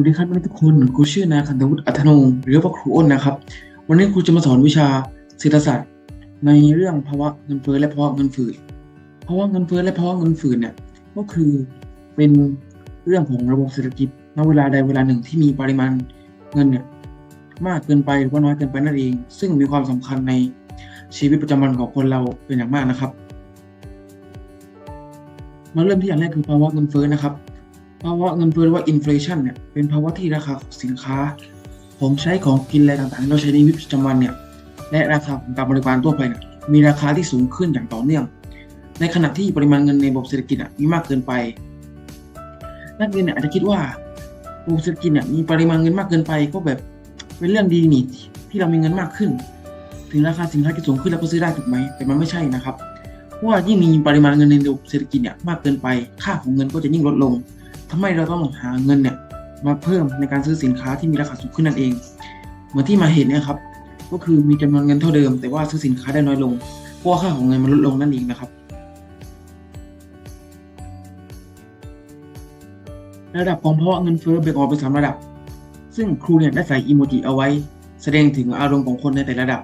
สวัสดีครับทุกคนครูชื่อนายคันธวุฒิอัธนงหรือว่าครูอ้นนะครับ วันนี้ครูจะมาสอนวิชาเศรษฐศาสตร์ ในเรื่องภาวะเงินเฟ้อและภาวะเงินฝืดภาวะเงินเฟ้อและภาวะเงินฝืดเนี่ยก็คือเป็นเรื่องของระบบเศรษฐกิจณเวลาใดเวลาหนึ่งที่มีปริมาณเงินเนี่ยมากเกินไปหรือว่าน้อยเกินไปนั่นเอง ซึ่งมีความสำคัญในชีวิตประจำวันของคนเราเป็นอย่างมากนะครับ มาเริ่มที่อย่างแรกคือภาวะเงินเฟ้อนะครับ ภาวะเงินเฟ้อหรือว่าอินฟลชันเนี่ยเป็นภาวะที่ราคาของสินค้า ของใช้ของกินอะไรต่างๆที่เราใช้ในชีวิตประจำวันเนี่ยและราคาของการบริการทั่วไปเนี่ยมีราคาที่สูงขึ้นอย่างต่อเนื่อง ในขณะที่ปริมาณเงินในระบบเศรษฐกิจอะมีมากเกินไป นักเรียนเนี่ยอาจจะคิดว่าระบบเศรษฐกิจเนี่ยมีปริมาณเงินมากเกินไปก็แบบเป็นเรื่องดีนี่ที่เรามีเงินมากขึ้น ถึงราคาสินค้าที่สูงขึ้นแล้วก็ซื้อได้ถูกไหมแต่มันไม่ใช่นะครับเพราะว่ายิ่งมีปริมาณเงินในระบบเศรษฐกิจเนี่ยมากเกินไป ค่าของเงินก็จะยิ่งลดลง ทำให้เราต้องหาเงินเนี่ยมาเพิ่มในการซื้อสินค้าที่มีราคาสูงขึ้นนั่นเอง เหมือนที่มาเห็นเนี่ยครับ ก็คือมีจำนวนเงินเท่าเดิม แต่ว่าซื้อสินค้าได้น้อยลง เพราะค่าของเงินมันลดลงนั่นเองนะครับ ระดับของภาวะเงินเฟ้อแบ่งออกเป็นสามระดับ ซึ่งครูเนี่ยได้ใส่อีโมจิเอาไว้ แสดงถึงอารมณ์ของคนในแต่ละระดับ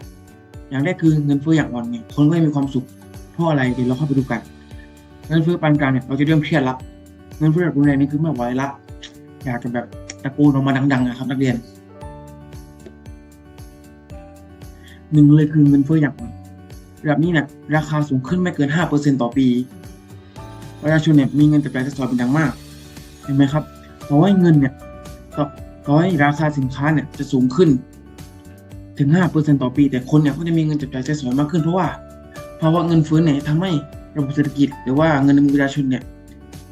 อย่างแรกคือเงินเฟ้ออย่างอ่อนเนี่ยคนก็ไม่มีความสุขเพราะอะไรเดี๋ยวเราเข้าไปดูกัน เงินเฟ้อปานกลางเนี่ยเราจะเริ่มเครียดละ เงินเฟ้อระดับรุนแรงนี่คือไม่ไหวละอยากจะแบบตะโกนออกมาดังๆนะครับนักเรียนหนึ่งเลยคือเงินเฟ้ออย่างอ่อนระดับนี้เนี่ยราคาสูงขึ้นไม่เกิน 5%ต่อปีประชาชนเนี่ยมีเงินจับจ่ายใช้สอยเป็นอย่างมาก เห็นไหมครับต่อให้เงินเนี่ยต่อต่อให้ราคาสินค้าเนี่ยจะสูงขึ้น ถึง 5%ต่อปี แต่คนเนี่ยก็จะมีเงินจับจ่ายใช้สอยมากขึ้นเพราะว่าภาวะเงินเฟ้อเนี่ยทำให้ระบบเศรษฐกิจ หรือว่าเงินในมือประชาชนเนี่ย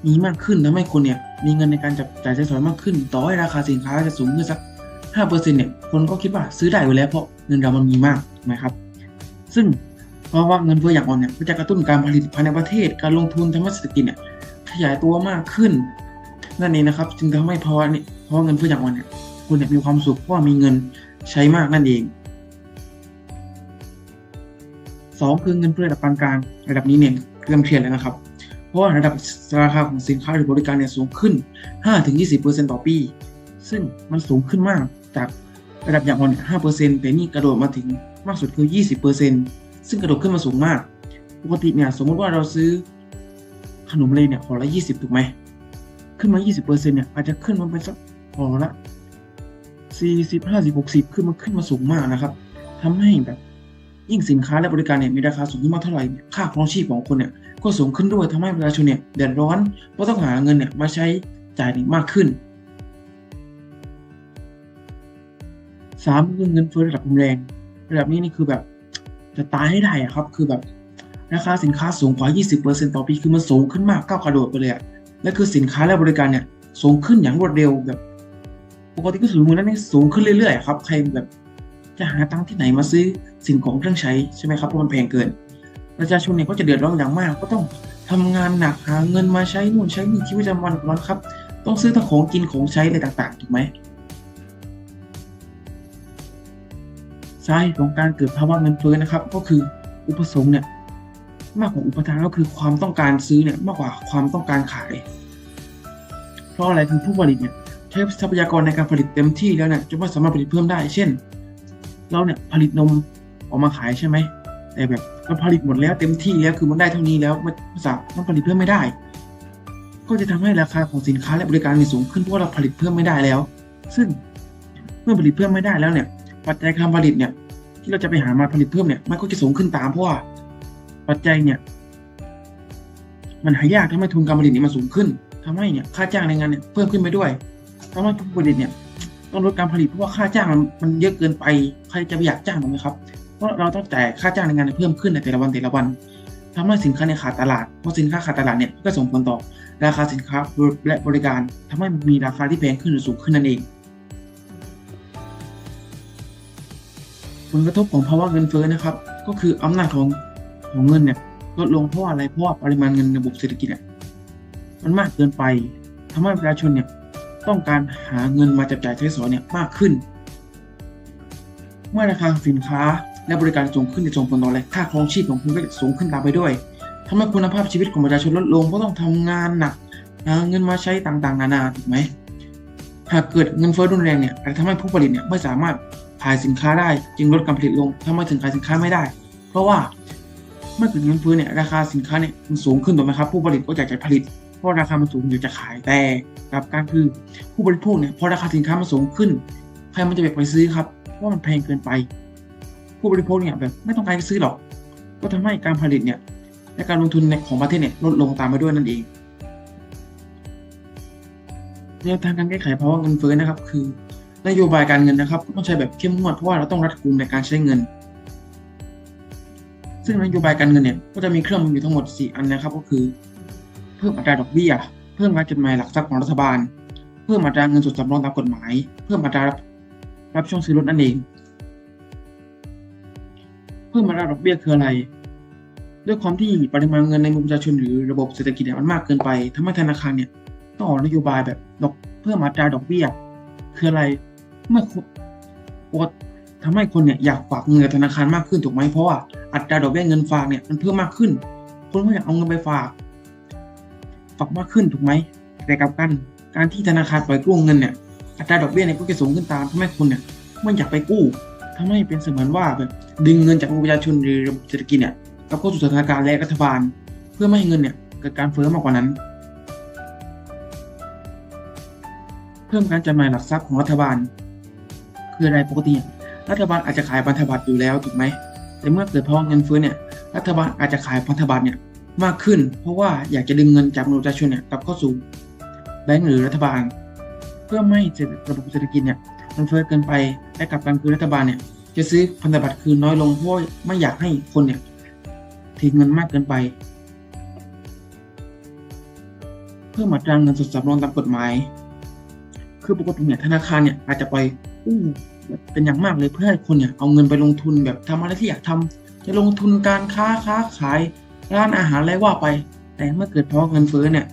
มีมากขึ้นทำให้คนเนี่ยมีเงินในการจับจ่ายใช้สอยมากขึ้น ต่อให้ราคาสินค้าจะสูงขึ้นสัก5%เนี่ยคนก็คิดว่าซื้อได้อยู่แล้วเพราะเงินเรามันมีมากถูกไหมครับ ซึ่งเพราะว่าเงินเฟ้ออย่างอ่อนเนี่ยก็จะกระตุ้นการผลิตภายในประเทศ การลงทุนทำให้เศรษฐกิจเนี่ยขยายตัวมากขึ้น นั่นเองนะครับ จึงทำให้ภาวะนี้เพราะเงินเฟ้ออย่างอ่อนเนี่ยคนเนี่ยมีความสุขเพราะมีเงินใช้มากนั่นเองสองคือเงินเฟ้อระดับปานกลางระดับนี้เนี่ยเริ่มเครียดแล้วนะครับ ราะว่าระดับราคาของสินค้าหรือบริการเนี่ยสูงขึ้น 5-20%ต่อปี ซึ่งมันสูงขึ้นมากจากระดับอย่างอ่อนเนี่ย5%แต่นี่กระโดดมาถึงมากสุดคือ 20%ซึ่งกระโดดขึ้นมาสูงมาก ปกติเนี่ยสมมติว่าเราซื้อขนมเลยเนี่ยห่อละ 20 ถูกไหม ขึ้นมา 20%เนี่ยอาจจะขึ้นมาเป็นสักห่อละ40 50 60ขึ้นมาขึ้นมาสูงมากนะครับทำให้แบบ ยิ่งสินค้าและบริการเนี่ยมีราคาสูงขึ้นมากเท่าไหร่ ค่าครองชีพของคนเนี่ยก็สูงขึ้นด้วยทำให้ประชาชนเนี่ยเดือดร้อนเพราะต้องหาเงินเนี่ยมาใช้จ่ายมากขึ้นสามคือเงินเฟ้อระดับรุนแรง ระดับนี้นี่คือแบบจะตายให้ได้อะครับ คือแบบราคาสินค้าสูงกว่า 20%ต่อปีคือมันสูงขึ้นมากก้าวกระโดดไปเลยอะและคือสินค้าและบริการเนี่ยสูงขึ้นอย่างรวดเร็วแบบ ปกติก็สูงเหมือนนั้นนี่สูงขึ้นเรื่อยๆครับใครแบบ จะหาตังค์ที่ไหนมาซื้อสิ่งของเครื่องใช้ใช่ไหมครับเพราะมันแพงเกิน ประชาชนเนี่ยก็จะเดือดร้อนอย่างมาก ก็ต้องทำงานหนักหาเงินมาใช้นู่นใช้นี่ชีวิตประจำวันของเราครับ ต้องซื้อทั้งของกินของใช้อะไรต่างๆถูกไหมสาเหตุของการเกิดภาวะเงินเฟ้อนะครับ ก็คืออุปสงค์เนี่ยมากกว่าอุปทานก็คือความต้องการซื้อเนี่ยมากกว่าความต้องการขาย เพราะอะไรคือผู้ผลิตเนี่ยใช้ทรัพยากรในการผลิตเต็มที่แล้วเนี่ยจะไม่สามารถผลิตเพิ่มได้ เช่น เราเนี่ยผลิตนมออกมาขายใช่ไหมแต่แบบเราผลิตหมดแล้วเต็มที่แล้วคือมันได้เท่านี้แล้วมันสามารถผลิตเพิ่มไม่ได้ ก็จะทำให้ราคาของสินค้าและบริการมีสูงขึ้นเพราะเราผลิตเพิ่มไม่ได้แล้ว ซึ่งเมื่อผลิตเพิ่มไม่ได้แล้วเนี่ย ปัจจัยการผลิตเนี่ย ที่เราจะไปหามาผลิตเพิ่มเนี่ยมันก็จะสูงขึ้นตามเพราะว่าปัจจัยเนี่ย มันหายากทำให้ทุนการผลิตเนี่ยมันสูงขึ้นทำให้เนี่ยค่าจ้างในงานเนี่ยเพิ่มขึ้นไปด้วยทำให้ผู้ผลิตเนี่ย ต้องลดการผลิตเพราะว่าค่าจ้างมันเยอะเกินไป ใครจะไปอยากจ้างถูกไหมครับเพราะเราต้องจ่ายค่าจ้างในงานเพิ่มขึ้นในแต่ละวันแต่ละวันทำให้สินค้าในขาดตลาดเพราะสินค้าขาดตลาดเนี่ยก็ส่งผลต่อราคาสินค้าและบริการทำให้มีราคาที่แพงขึ้นหรือสูงขึ้นนั่นเอง ผลกระทบของภาวะเงินเฟ้อนะครับ ก็คืออำนาจของของเงินเนี่ยลดลงเพราะอะไรเพราะว่าปริมาณเงินในระบบเศรษฐกิจเนี่ยมันมากเกินไปทำให้ประชาชนเนี่ย ต้องการหาเงินมาจับจ่ายใช้สอยเนี่ยมากขึ้น เมื่อราคาสินค้าและบริการสูงขึ้นจะส่งผลต่ออะไรค่าครองชีพของคุณก็จะสูงขึ้นตามไปด้วยทำให้คุณภาพชีวิตของประชาชนลดลงเพราะต้องทำงานหนักหาเงินมาใช้ต่างๆ นานาถูกไหมหากเกิดเงินเฟ้อรุนแรงเนี่ยอาจจะทำให้ผู้ผลิตเนี่ยไม่สามารถขายสินค้าได้จึงลดการผลิตลงทำให้ถึงขายสินค้าไม่ได้ เพราะว่าเมื่อเกิดเงินเฟ้อเนี่ยราคาสินค้าเนี่ยมันสูงขึ้นถูกไหมครับผู้ผลิตก็อยากจะผลิต ราะราคามันสูงอยากจะขายแต่กลับการคือผู้บริโภคเนี่ยพอราคาสินค้ามันสูงขึ้นใครมันจะอยากไปซื้อครับเพราะมันแพงเกินไป ผู้บริโภคเนี่ยแบบไม่ต้องการจะซื้อหรอก ก็ทำให้การผลิตเนี่ยและการลงทุนในของประเทศเนี่ยลดลงตามไปด้วยนั่นเองแนวทางการแก้ไขภาวะเงินเฟ้อนะครับ คือนโยบายการเงินนะครับต้องใช้แบบเข้มงวดเพราะว่าเราต้องรัดกุมในการใช้เงิน ซึ่งนโยบายการเงินเนี่ยก็จะมีเครื่องมืออยู่ทั้งหมด 4 อันนะครับ ก็คือ เพิ่มอัตราดอกเบี้ย เพิ่มการจดหมายหลักทรัพย์ของรัฐบาล เพิ่มอัตราเงินสดสำรองตามกฎหมาย เพิ่มอัตรารับช่วงซื้อรถนั่นเอง เพิ่มอัตราดอกเบี้ยคืออะไร ด้วยความที่ปริมาณเงินในมือประชาชนหรือระบบเศรษฐกิจเนี่ยมันมากเกินไปทำให้ธนาคารเนี่ยต้องออกนโยบายแบบดอกเพิ่มอัตราดอกเบี้ย คืออะไรเมื่อคนปกติทำให้คนเนี่ยอยากฝากเงินธนาคารมากขึ้นถูกไหมเพราะว่าอัตราดอกเบี้ยเงินฝากเนี่ยมันเพิ่มมากขึ้น คนก็อยากเอาเงินไปฝาก ฝากมากขึ้นถูกไหม แต่กลับกันการที่ธนาคารปล่อยกู้เงินเนี่ย อัตราดอกเบี้ยเนี่ยก็จะสูงขึ้นตามทำให้คนเนี่ยไม่อยากไปกู้ทำให้เป็นเสมือนว่าแบบดึงเงินจากประชาชนหรือระบบเศรษฐกิจเนี่ยกลับเข้าสู่สถานการณ์และรัฐบาล เพื่อไม่ให้เงินเนี่ยเกิดการเฟ้อมากกว่านั้น เพิ่มการจำหน่ายหลักทรัพย์ของรัฐบาล คืออะไรปกติ รัฐบาลอาจจะขายพันธบัตรอยู่แล้วถูกไหมแต่เมื่อเกิดภาวะเงินเฟ้อเนี่ยรัฐบาลอาจจะขายพันธบัตรเนี่ย มากขึ้น เพราะว่าอยากจะดึงเงินจากประชาชนเนี่ยกลับเข้าสู่แบงก์หรือรัฐบาล เพื่อไม่ให้ระบบเศรษฐกิจเนี่ยมันเฟ้อเกินไปและกลับกันคือรัฐบาลเนี่ยจะซื้อพันธบัตรคืนน้อยลงเพราะไม่อยากให้คนเนี่ยถือเงินมากเกินไป เพิ่อมอัตราเงินสดสำรองตามกฎหมาย คือปกติเนี่ยธนาคารเนี่ยอาจจะไปอู้เป็นอย่างมากเลยเพื่อให้คนเนี่ยเอาเงินไปลงทุนแบบทำอะไรที่อยากทำจะลงทุนการค้าค้าขาย ร้านอาหารอะไรว่าไป แต่เมื่อเกิดภาวะเงินเฟ้อเนี่ย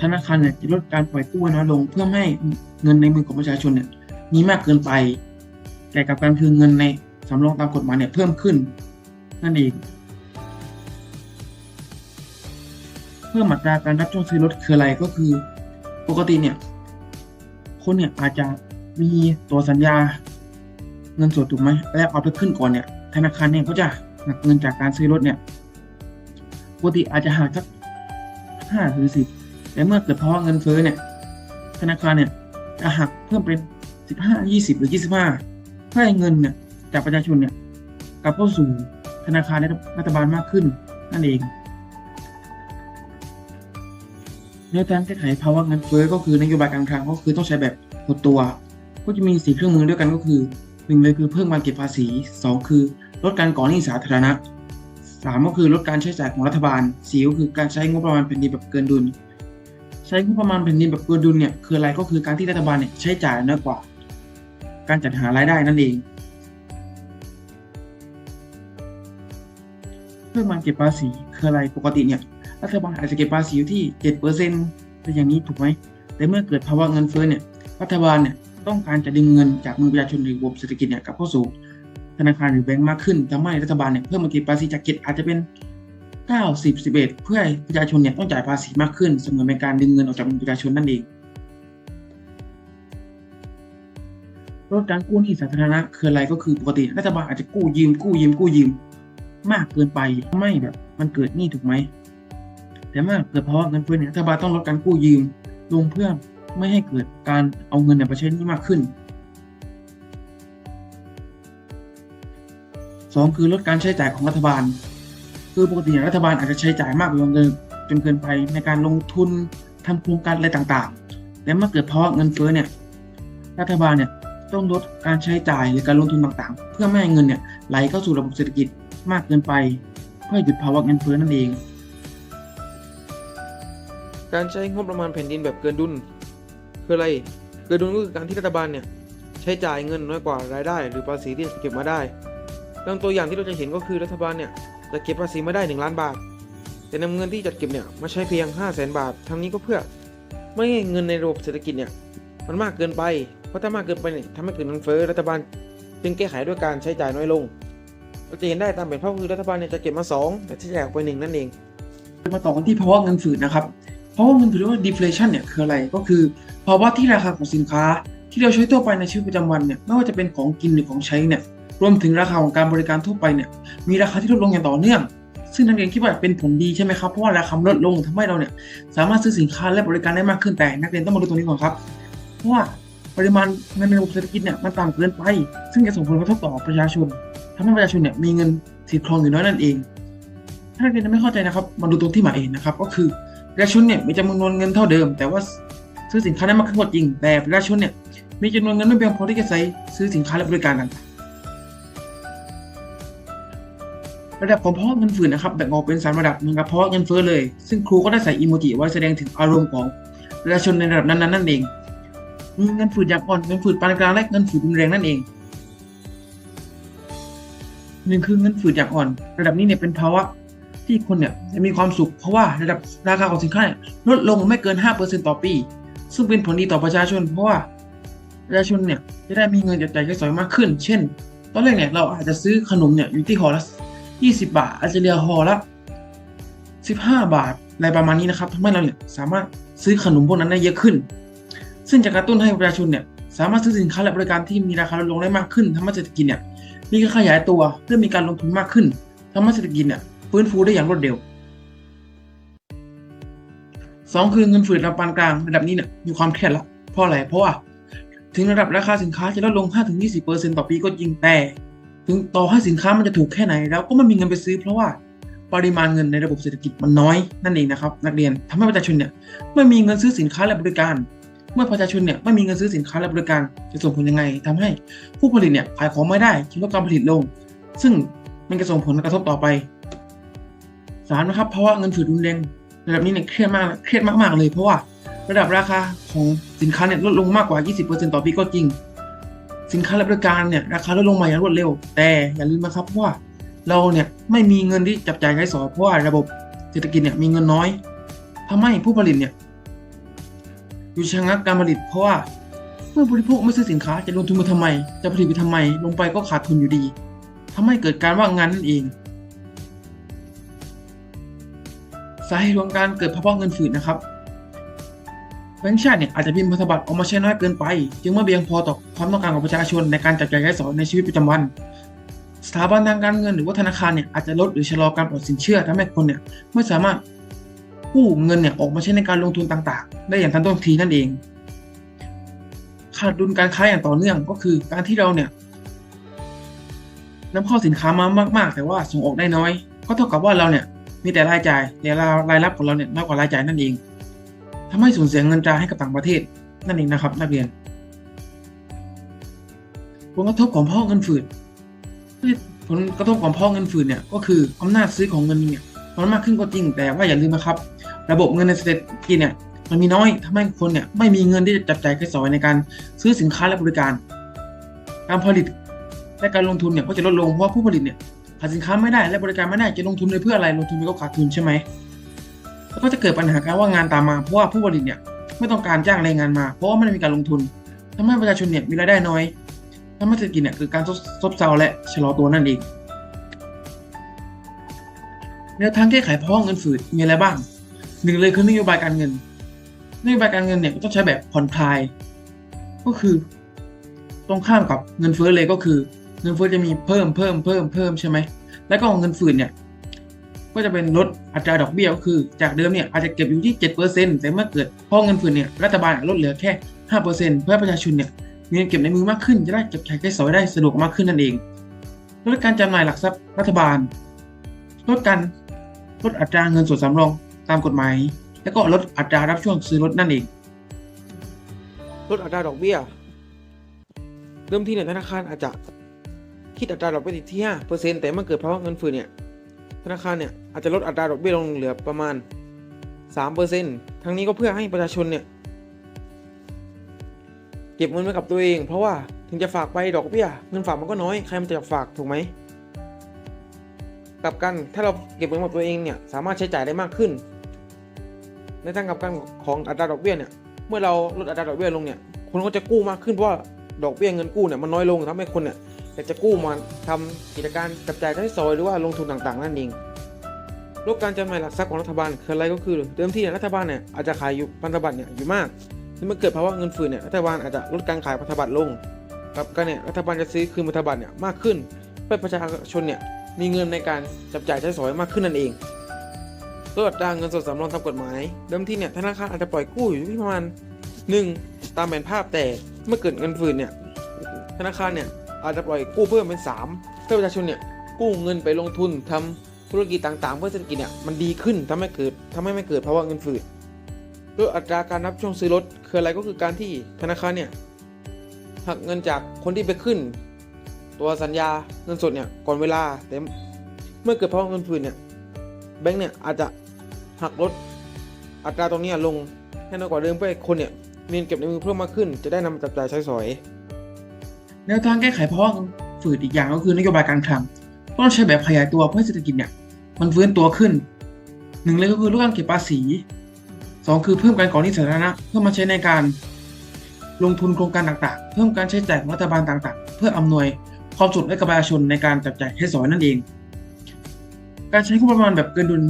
ธนาคารเนี่ยจะลดการปล่อยกู้น้อยลง เพื่อไม่ให้เงินในมือของประชาชนเนี่ยมีมากเกินไป แต่กับการคือเงินในสำรองตามกฎหมายเนี่ยเพิ่มขึ้น นั่นเองเพิ่มอัตราการรับช่วงซื้อรถคืออะไรก็คือ ปกติเนี่ยคนเนี่ยอาจจะมีตัวสัญญาเงินสดถูกไหมแล้วเอาไปขึ้นก่อนเนี่ย ธนาคารเนี่ยก็จะ หักเงินจากการซื้อรถเนี่ยปกติอาจจะหักสักห้าหรือสิบแต่เมื่อเกิดภาวะเงินเฟ้อเนี่ย ธนาคารเนี่ยจะหักเพิ่มเป็นสิบห้ายี่สิบหรือยี่สิบห้าเพื่อให้เงินเนี่ยจากประชาชนเนี่ยกลับเข้าสู่ธนาคารและรัฐบาลมากขึ้นนั่นเองแนวทางแก้ไขภาวะเงินเฟ้อก็คือนโยบายการคลังก็คือต้องใช้แบบหดตัว ก็จะมีสีเครื่องมือด้วยกันก็คือหนึ่งเลยคือเพิ่มการเก็บภาษีสองคือ ลดการก่อหนี้สาธารณะสามก็คือลดการใช้จ่ายของรัฐบาลสี่ก็คือการใช้งบประมาณแผ่นดินแบบเกินดุล ใช้งบประมาณแผ่นดินแบบเกินดุลเนี่ยคืออะไรก็คือการที่รัฐบาลเนี่ยใช้จ่ายน้อยกว่า การจัดหารายได้นั่นเอง เพิ่อมาเก็บภาษีคืออะไรปกติเนี่ยรัฐบาลอาจจะเก็บภาษีอยู่ที่เจ็ดเปอร์เซ็นต์เป็นอย่างนี้ถูกไหมแต่เมื่อเกิดภาวะเงินเฟ้อเนี่ยรัฐบาลเนี่ยต้องการจะดึงเงินจากมือประชาชนหรือระบบเศรษฐกิจเนี่ยกลับเข้าสู่ ธนาคารหรือแบงก์มากขึ้นทำให้รัฐบาลเนี่ยเพิ่มมาเก็บภาษีจากเจ็ดอาจจะเป็นเก้าสิบสิบเอ็ดเพื่อให้ประชาชนเนี่ยต้องจ่ายภาษีมากขึ้นเสมือนเป็นการดึงเงินออกจากมือประชาชนนั่นเองลดการกู้หนี้สาธารณะคืออะไรก็คือปกติรัฐบาลอาจจะกู้ยืมกู้ยืมกู้ยืม มากเกินไปไม่แบบ มันเกิดหนี้ถูกไหมแต่เมื่อเกิดภาวะเงินเฟ้อเนี่ยรัฐบาลต้องลดการกู้ยืมลงเพื่อไม่ให้เกิดการเอาเงินเนี่ยไปใช้หนี้มากขึ้น สองคือลดการใช้จ่ายของรัฐบาล คือปกติรัฐบาลอาจจะใช้จ่ายมากจนเกินจนเกินไปในการลงทุนทำโครงการอะไรต่างๆ แต่เมื่อเกิดภาวะเงินเฟ้อเนี่ยรัฐบาลเนี่ยต้องลดการใช้จ่ายหรือการลงทุนต่างๆ เพื่อไม่ให้เงินเนี่ยไหลเข้าสู่ระบบเศรษฐกิจมากเกินไปเพื่อหยุดภาวะเงินเฟ้อนั่นเอง การใช้งบประมาณแผ่นดินแบบเกินดุลคืออะไร เกินดุลก็คือการที่รัฐบาลเนี่ยใช้จ่ายเงินน้อยกว่ารายได้ หรือภาษีที่เก็บมาได้ ดังตัวอย่างที่เราจะเห็นก็คือรัฐบาลเนี่ยจะเก็บภาษีมาได้ 1 ล้านบาท แต่นำเงินที่จัดเก็บเนี่ยมาใช้เพียง 5 0 0แสนบาท ทั้งนี้ก็เพื่อไม่ให้เงินในระบบเศรษฐกิจเนี่ยมันมากเกินไป เพราะถ้ามากเกินไปเนี่ยทำให้เกิดเงินเฟ้อรัฐบาลจึงแก้ไขด้วยการใช้จ่ายน้อยลง เราจะเห็นได้ตามแผนภาพคือรัฐบาลเนี่ยจะเก็บมา 2 แต่ใช้จ่ายออกไปหนึ่งนั่นเองมาต่อกันที่ภาวะเงินฝืดนะครับเพราว่าเงินเฟ้อหรือว่า deflation เนี่ยคืออะไรก็คือภาวะที่ราคาของสินค้า ที่เราใช้ทั่วไปในชีวิตประจำวันเนี่ยไม่ว่าจะเป็นของกินหรือของใช้เนี่ย รวมถึงราคาของการบริการทั่วไปเนี่ยมีราคาที่ลดลงอย่างต่อเนื่อง ซึ่งนักเรียนคิดว่าเป็นผลดีใช่ไหมครับเพราะว่าราคาลดลงทำให้เราเนี่ยสามารถซื้อสินค้าและบริการได้มากขึ้นแต่นักเรียนต้องมาดูตรงนี้ก่อนครับเพราะว่าปริมาณเงินในระบบเศรษฐกิจเนี่ยมันต่ำเกินไป ซึ่งจะส่งผลกระทบต่อประชาชนทำให้ประชาชนเนี่ยมีเงินถือครองอยู่น้อยนั่นเอง ถ้านักเรียนไม่เข้าใจนะครับมาดูตรงที่หมายเองนะครับก็คือประชาชนเนี่ยมีจำนวนเงินเท่าเดิม แต่ว่าซื้อสินค้าได้มากขึ้นกว่าจริง แต่ประชาชนเนี่ยมีจำนวนเงินไม่เพียงพอที่จะใช้ซื้อสินค้าและบริการต่าง ระดับของภาวะเงินฝืนนะครับแบ่งออกเป็นสามระดับเหมือนกับภาวะเงินเฟ้อเลย ซึ่งครูก็ได้ใส่อีโมจิไว้แสดงถึงอารมณ์ของประชาชนในระดับนั้นๆนั่นเองเงินฝืนอย่างอ่อนเงินฝืนปานกลางและเงินฝืนรุนแรงนั่นเองหนึ่งคือเงินฝืดอย่างอ่อน ระดับนี้เนี่ยเป็นภาวะที่คนเนี่ยจะมีความสุขเพราะว่าระดับราคาของสินค้าเนี่ยลดลงไม่เกิน 5%ต่อปี ซึ่งเป็นผลดีต่อประชาชน เพราะว่าประชาชนเนี่ยจะได้มีเงินจับจ่ายใช้สอยมากขึ้น เช่น ตอนแรกเนี่ยเราอาจจะซื้อขนมเนี่ยอยู่ที่ห่อละ 20 บาทอาจจะเหลือห่อละ15 บาทอะไรประมาณนี้นะครับทำให้เราเนี่ยสามารถซื้อขนมพวกนั้นได้เยอะขึ้น ซึ่งจะกระตุ้นให้ประชาชนเนี่ยสามารถซื้อสินค้าและบริการที่มีราคาลดลงได้มากขึ้นทำให้เศรษฐกิจเนี่ยมีการขยายตัวเริ่มมีการลงทุนมากขึ้นทำให้เศรษฐกิจเนี่ยฟื้นฟูได้อย่างรวดเร็วสองคือเงินฝืดระดับปานกลางระดับนี้เนี่ยมีความเครียดละเพราะอะไรเพราะว่าถึงระดับราคาสินค้าจะลดลง 5-20%ต่อปีก็จริงแต่ ถึงต่อให้สินค้ามันจะถูกแค่ไหนแล้วก็ไม่มีเงินไปซื้อเพราะว่าปริมาณเงินในระบบเศรษฐกิจมันน้อยนั่นเองนะครับ นักเรียนทำให้ประชาชนเนี่ยไม่มีเงินซื้อสินค้าและบริการ เมื่อประชาชนเนี่ยไม่มีเงินซื้อสินค้าและบริการจะส่งผลยังไงทำให้ผู้ผลิตเนี่ยขายของไม่ได้คิดว่าการผลิตลง ซึ่งมันจะส่งผลกระทบต่อไปสามนะครับเพราะว่าเงินฝืดรุนแรงระดับนี้เนี่ยเครียดมากเครียดมากๆเลย เพราะว่าระดับราคาของสินค้าเนี่ยลดลงมากกว่า 20%ต่อปีก็จริง สินค้าและบริการเนี่ยราคาลดลงมาอย่างรวดเร็ว แต่อย่าลืมนะครับว่าเราเนี่ยไม่มีเงินที่จับจ่ายใช้สอยเพราะว่าระบบเศรษฐกิจเนี่ยมีเงินน้อยทำให้ผู้ผลิตเนี่ยอยู่ชะงักการผลิตเพราะว่าเมื่อบริโภคไม่ซื้อสินค้าจะลงทุนมาทำไม จะผลิตไปทำไม ลงไปก็ขาดทุนอยู่ดีทำให้เกิดการว่างงานนั่นเองสาเหตุของการเกิดภาวะเงินฝืดนะครับ แบงก์ชาติเนี่ยอาจจะพิมพ์พันธบัตรออกมาใช้น้อยเกินไป จึงไม่เพียงพอต่อความต้องการของประชาชนในการจับจ่ายใช้สอยในชีวิตประจำวัน สถาบันทางการเงินหรือว่าธนาคารเนี่ยอาจจะลดหรือชะลอการปล่อยสินเชื่อทำให้คนเนี่ยไม่สามารถกู้เงินเนี่ยออกมาใช้ในการลงทุนต่างๆ ได้อย่างทันท่วงทีนั่นเองขาดดุลการค้าอย่างต่อเนื่องก็คือการที่เราเนี่ยนำเข้าสินค้ามามาก ๆ แต่ว่าส่งออกได้น้อย ก็เท่ากับว่าเราเนี่ยมีแต่รายจ่ายแต่รายรับของเราเนี่ยน้อยกว่ารายจ่ายนั่นเอง ทำให้สูญเสียเงินตราให้กับต่างประเทศนั่นเองนะครับ นักเรียน ผลกระทบของพ่อเงินฝืดผลกระทบของพ่อเงินฝืดเนี่ยก็คืออำนาจซื้อของเงินเนี่ยมันมากขึ้นก็จริงแต่ว่าอย่าลืมนะครับ ระบบเงินในเศรษฐกิจเนี่ยมันมีน้อยทำให้คนเนี่ยไม่มีเงินที่จะจับจ่ายใช้สอยในการซื้อสินค้าและบริการ การผลิตและการลงทุนเนี่ยก็จะลดลงเพราะผู้ผลิตเนี่ยผลิตสินค้าไม่ได้และบริการไม่ได้จะลงทุนไปเพื่ออะไรลงทุนไปก็ขาดทุนใช่ไหม แล้วก็จะเกิดปัญหาการว่างงานตามมา เพราะว่าผู้ผลิตเนี่ยไม่ต้องการจ้างแรงงานมา เพราะว่าไม่ได้มีการลงทุนทำให้ประชาชนเนี่ยมีรายได้น้อยทำให้เศรษฐกิจเนี่ยเกิดการซบเซาและชะลอตัวนั่นเองแนวทางแก้ไขภาวะเงินฝืดมีอะไรบ้างหนึ่งเลยคือนโยบายการเงินนโยบายการเงินเนี่ยต้องใช้แบบผ่อนคลาย ก็คือตรงข้ามกับเงินเฟ้อเลยก็คือ เงินเฟ้อจะมีเพิ่มเพิ่มเพิ่มเพิ่มใช่ไหมแล้วก็เงินฝืนเนี่ย ก็จะเป็นลดอัตราดอกเบี้ยก็คือ จากเดิมเนี่ยอาจจะเก็บอยู่ที่ 7%แต่เมื่อเกิดพอเงินฝืนเนี่ยรัฐบาลลดเหลือแค่ 5%เพื่อประชาชนเนี่ยมีเงินเก็บในมือมากขึ้นจะได้เก็บใช้ใช้สอยได้สะดวกมากขึ้นนั่นเองลดการจำหน่ายหลักทรัพย์รัฐบาลลดการลดอัตราเงินส่วนสำรองตามกฎหมาย แล้วก็ลดอัตรารับช่วงซื้อรถนั่นเองลดอัตราดอกเบี้ย เริ่มที่เนี่ยธนาคารอาจจะคิดอัตราดอกเบี้ยที่5เปอร์เซ็นต์แต่เมื่อเกิดภาวะเงินฝืดเนี่ย ธนาคารเนี่ยอาจจะลดอัตราดอกเบี้ยลงเหลือประมาณ3เปอร์เซ็นต์ทั้งนี้ก็เพื่อให้ประชาชนเนี่ยเก็บเงินไว้กับตัวเอง เพราะว่าถึงจะฝากไปดอกเบี้ยเงินฝากมันก็น้อยใครมันจะอยากฝากถูกไหมกลับกันถ้าเราเก็บเงินกับตัวเองเนี่ยสามารถใช้จ่ายได้มากขึ้น ในทางกลับกันของอัตราดอกเบี้ยเนี่ยเมื่อเราลดอัตราดอกเบี้ยลงเนี่ยคนก็จะกู้มากขึ้นเพราะว่าดอกเบี้ยเงินกู้เนี่ยมันน้อยลงทำให้คนเนี่ย อยากจะกู้มาทำกิจการจับจ่ายใช้สอยหรือว่าลงทุนต่างๆ นั่นเองลดการจำหน่ายหลักทรัพย์ของรัฐบาลคืออะไรก็คือเดิมทีเนี่ยรัฐบาลเนี่ยอาจจะขายอยู่พันธบัตรเนี่ยอยู่มากที่มันเกิดภาวะเงินฝืนเนี่ยรัฐบาลอาจจะลดการขายพันธบัตรลงกับการเนี่ยรัฐบาลจะซื้อคืนพันธบัตรเนี่ยมากขึ้นเพื่อประชาชนเนี่ยมีเงินในการจับจ่ายใช้สอยมากขึ้นนั่นเองลดอัตราเงินสดสำรองตามกฎหมาย เดิมทีเนี่ยธนาคารอาจจะปล่อยกู้อยู่ที่ประมาณ1ตามแผนภาพแต่เมื่อเกิดเงินฝืนเนี่ยธนาคารเนี่ย อาจจะปล่อยกู้เพิ่มเป็น3เพื่อประชาชนเนี่ยกู้เงินไปลงทุนทำธุรกิจต่างๆ เพื่อเศรษฐกิจเนี่ยมันดีขึ้นทำให้เกิดทำให้ไม่เกิดภาวะเงินฝืดโดยอัตราการนับช่วงซื้อรถคืออะไรก็คือการที่ธนาคารเนี่ยหักเงินจากคนที่ไปขึ้น ตัวสัญญาเงินสดเนี่ยก่อนเวลาแต่เมื่อเกิดภาวะเงินฝืดเนี่ยแบงก์เนี่ยอาจจะหักลดอัตราตรงนี้ลงให้น้อยกว่าเดิมเพื่อให้คนเนี่ยมีเงินเก็บในมือเพิ่มมากขึ้น จะได้นำมาจับจ่ายใช้สอย แนวทางแก้ไขภาวะเงินฝืดอีกอย่างก็คือนโยบายการคลังต้องใช้แบบขยายตัวเพื่อเศรษฐกิจเนี่ยมันฟื้นตัวขึ้นหนึ่งเลยก็คือลดการเก็บภาษีสองคือเพิ่มการก่อหนี้สาธารณะเพื่อมาใช้ในการลงทุนโครงการต่างๆ เพิ่มการใช้จ่ายของรัฐบาลต่างๆ เพื่ออำนวยความสะดวกให้กับประชาชนในการจับจ่ายใช้สอยนั่นเอง การใช้งบประมาณแบบเกินดุล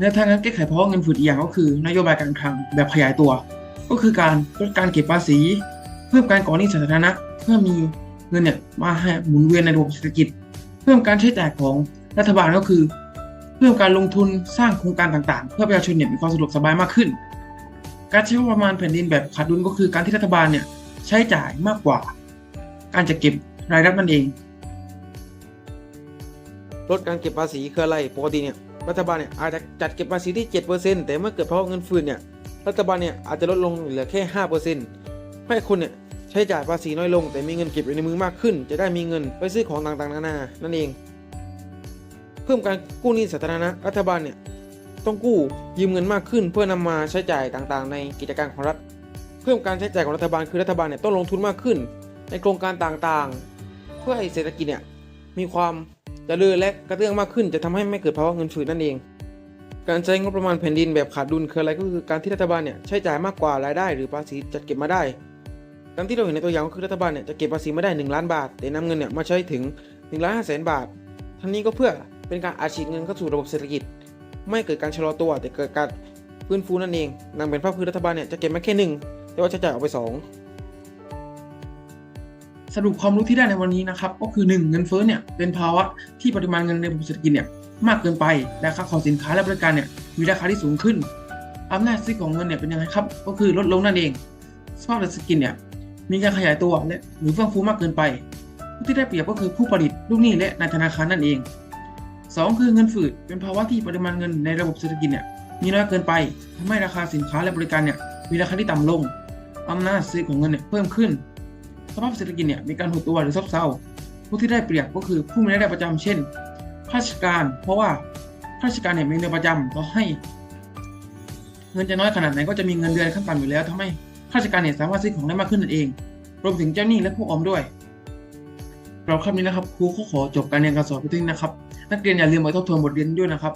แนวทางการแก้ไขภาวะเงินฝืดอีกอย่างก็คือนโยบายการคลังแบบขยายตัว ก็คือการลดการเก็บภาษี เพิ่มการก่อหนี้สาธารณะเพื่อมีเงินเนี่ยมาให้หมุนเวียนในระบบเศรษฐกิจ เพิ่มการใช้จ่ายของรัฐบาลก็คือ เพิ่มการลงทุนสร้างโครงการต่างๆ เพื่อประชาชนเนี่ยมีความสะดวกสบายมากขึ้น การใช้ประมาณแผ่นดินแบบขาดดุลก็คือการที่รัฐบาลเนี่ยใช้จ่ายมากกว่า การจะเก็บรายรับนั่นเองลดการเก็บภาษีคืออะไรปกติเนี่ยรัฐบาลเนี่ยอาจจะจัดเก็บภาษีที่ 7%แต่เมื่อเกิดภาวะเงินฝืนเนี่ย รัฐบาลเนี่ยอาจจะลดลงเหลือแค่ 5%ให้คนเนี่ยใช้จ่ายภาษีน้อยลง แต่มีเงินเก็บอยู่ในมือมากขึ้น จะได้มีเงินไปซื้อของต่างๆนานา นั่นเอง เพิ่มการกู้หนี้สาธารณะรัฐบาลเนี่ยต้องกู้ยืมเงินมากขึ้น เพื่อนำมาใช้จ่ายต่างๆ ในกิจการของรัฐ เพิ่มการใช้จ่ายของรัฐบาลคือรัฐบาลเนี่ยต้องลงทุนมากขึ้น ในโครงการต่างๆ เพื่อให้เศรษฐกิจเนี่ยมีความจเจริญและกระเตื้องมากขึ้น จะทำให้ไม่เกิดภาวะเงินฝืดนั่นเอง การใช้งบประมาณแผ่นดินแบบขาดดุลคืออะไรก็คือการที่รัฐบาลเนี่ยใช้จ่ายมากกว่ารายได้ หรือภาษีจัดเก็บมาได้ตามที่เราเห็นในตัวอย่างก็คือรัฐบาลเนี่ยจะเก็บภาษีมาได้ 1 ล้านบาท แต่นำเงินเนี่ยมาใช้ถึง1ล้านห้าแสนบาท ทั้งนี้ก็เพื่อเป็นการอัดฉีดเงินเข้าสู่ระบบเศรษฐกิจ ไม่เกิดการชะลอตัวแต่เกิดการฟื้นฟูนั่นเองนางเป็นภาพคือรัฐบาลเนี่ยจะเก็บมาแค่หนึ่งแต่ว่าใช้จ่ายออกไปสองสรุปความรู้ที่ได้ในวันนี้นะครับ ก็คือ 1 เงินเฟ้อเนี่ยเป็นภาวะที่ปริมาณเงินในระบบเศรษฐกิจเนี่ย มากเกินไปราคาของสินค้าและบริการเนี่ยมีราคาที่สูงขึ้นอำนาจซื้อของเงินเนี่ยเป็นยังไงครับ ก็คือลดลงนั่นเอง สภาพเศรษฐกิจเนี่ยมีการขยายตัวและหรือเฟื่องฟูมากเกินไป ผู้ที่ได้เปรียบก็คือผู้ผลิตลูกหนี้และนายธนาคารนั่นเอง 2 คือเงินฝืดเป็นภาวะที่ปริมาณเงินในระบบเศรษฐกิจเนี่ยมีน้อยเกินไปทำให้ราคาสินค้าและบริการเนี่ยมีราคาที่ต่ำลงอำนาจซื้อของเงินเนี่ยเพิ่มขึ้น สภาพเศรษฐกิจเนี่ยมีการหดตัวหรือซบเซาผู้ที่ได้เปรียบก็คือผู้มีรายได้ประจำเช่น ข้าราชการ เพราะว่าข้าราชการเนี่ยมีเงินประจำต่อให้ เงินจะน้อยขนาดไหนก็จะมีเงินเดือนขั้นต่ำอยู่แล้วทำให้ข้าราชการเนี่ยสามารถซื้อของได้มากขึ้นนั่นเอง รวมถึงเจ้าหนี้และผู้ออมด้วยเราครับนี้นะครับครูเขาขอจบการเรียนการสอนไปที่นะครับ นักเรียนอย่าลืมไปทบทวนบทเรียนด้วยนะครับ